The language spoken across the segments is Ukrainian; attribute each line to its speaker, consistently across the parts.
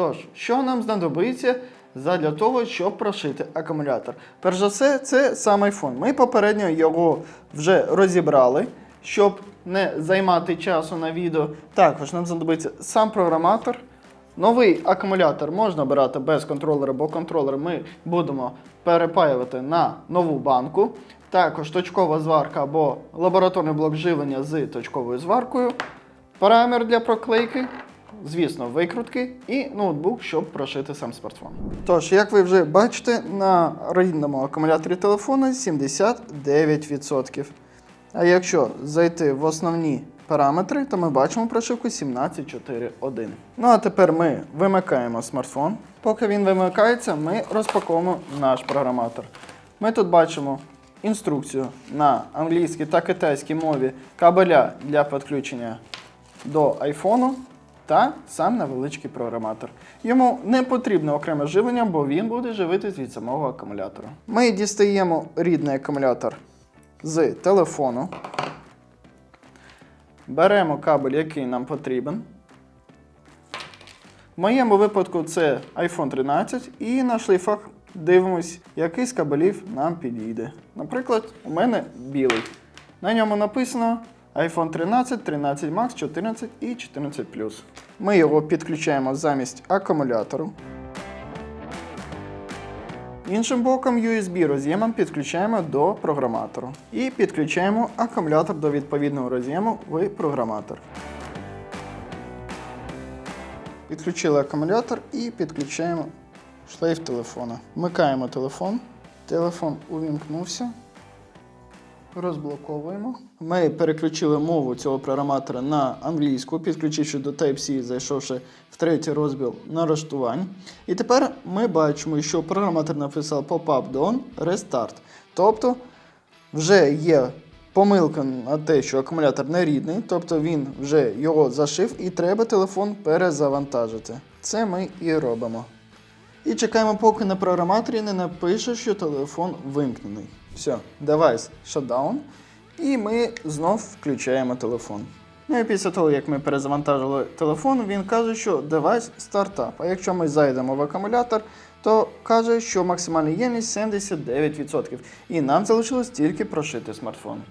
Speaker 1: Тож, що нам знадобиться задля того, щоб прошити акумулятор? Перш за все, це сам iPhone. Ми попередньо його вже розібрали, щоб не займати часу на відео. Також нам знадобиться сам програматор. Новий акумулятор можна брати без контролера, бо контролер ми будемо перепаювати на нову банку. Також точкова зварка або лабораторний блок живлення з точковою зваркою, парамер для проклейки, звісно, викрутки і ноутбук, щоб прошити сам смартфон. Тож, як ви вже бачите, на рідному акумуляторі телефону 79%. А якщо зайти в основні параметри, то ми бачимо прошивку 17.4.1. Ну а тепер ми вимикаємо смартфон. Поки він вимикається, ми розпаковуємо наш програматор. Ми тут бачимо інструкцію на англійській та китайській мові кабеля для підключення до айфону та сам невеличкий програматор. Йому не потрібне окреме живлення, бо він буде живитись від самого акумулятора. Ми дістаємо рідний акумулятор з телефону. Беремо кабель, який нам потрібен. В моєму випадку це iPhone 13, і на шлейфах дивимось, який з кабелів нам підійде. Наприклад, у мене білий. На ньому написано iPhone 13, 13 Max, 14 і 14 Ми його підключаємо замість акумулятору. Іншим боком USB роз'ємом підключаємо до програматору. І підключаємо акумулятор до відповідного роз'єму в програматор. Підключили акумулятор і підключаємо шлейф телефона. Вмикаємо телефон. Телефон увімкнувся. Розблоковуємо. Ми переключили мову цього програматора на англійську, підключивши до Type-C, зайшовши в третій розділ налаштувань. І тепер ми бачимо, що програматор написав pop-up done restart. Тобто вже є помилка на те, що акумулятор не рідний, тобто він вже його зашив і треба телефон перезавантажити. Це ми і робимо. І чекаємо, поки на програматорі не напише, що телефон вимкнений. Все, девайс shutdown. І ми знов включаємо телефон. Ну і після того, як ми перезавантажили телефон, він каже, що девайс стартап. А якщо ми зайдемо в акумулятор, то каже, що максимальна ємність 79%. І нам залишилось тільки прошити смартфон.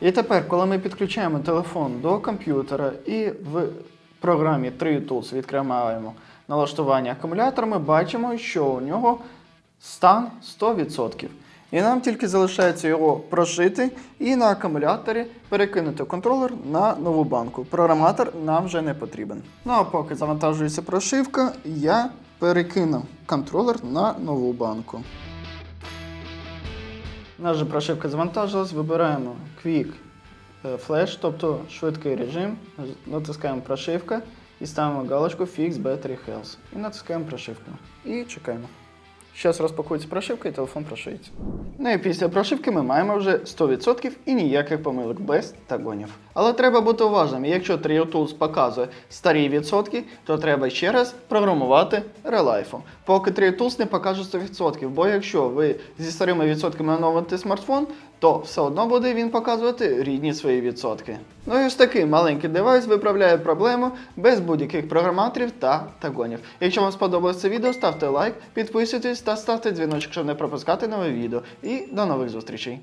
Speaker 1: І тепер, коли ми підключаємо телефон до комп'ютера і в програмі 3Tools відкриваємо налаштування акумулятора, ми бачимо, що у нього стан 100%. І нам тільки залишається його прошити і на акумуляторі перекинути контролер на нову банку. Програматор нам вже не потрібен. Ну а поки завантажується прошивка, я перекину контролер на нову банку. Наша прошивка завантажилась, вибираємо Quick е, Flash, тобто швидкий режим, натискаємо прошивка і ставимо галочку Fix Battery Health. І натискаємо прошивку. І чекаємо. Зараз розпакується прошивка і телефон прошиється. Ну і після прошивки ми маємо вже 100% і ніяких помилок без тагонів. Але треба бути уважним. Якщо TrioTools показує старі відсотки, то треба ще раз програмувати Relife. Поки TrioTools не покаже 100%, бо якщо ви зі старими відсотками оновите смартфон, то все одно буде він показувати рідні свої відсотки. Ну і ось такий маленький девайс виправляє проблему без будь-яких програматорів та тагонів. Якщо вам сподобалось це відео, ставте лайк, підписуйтесь та ставте дзвіночок, щоб не пропускати нове відео. І до нових зустрічей!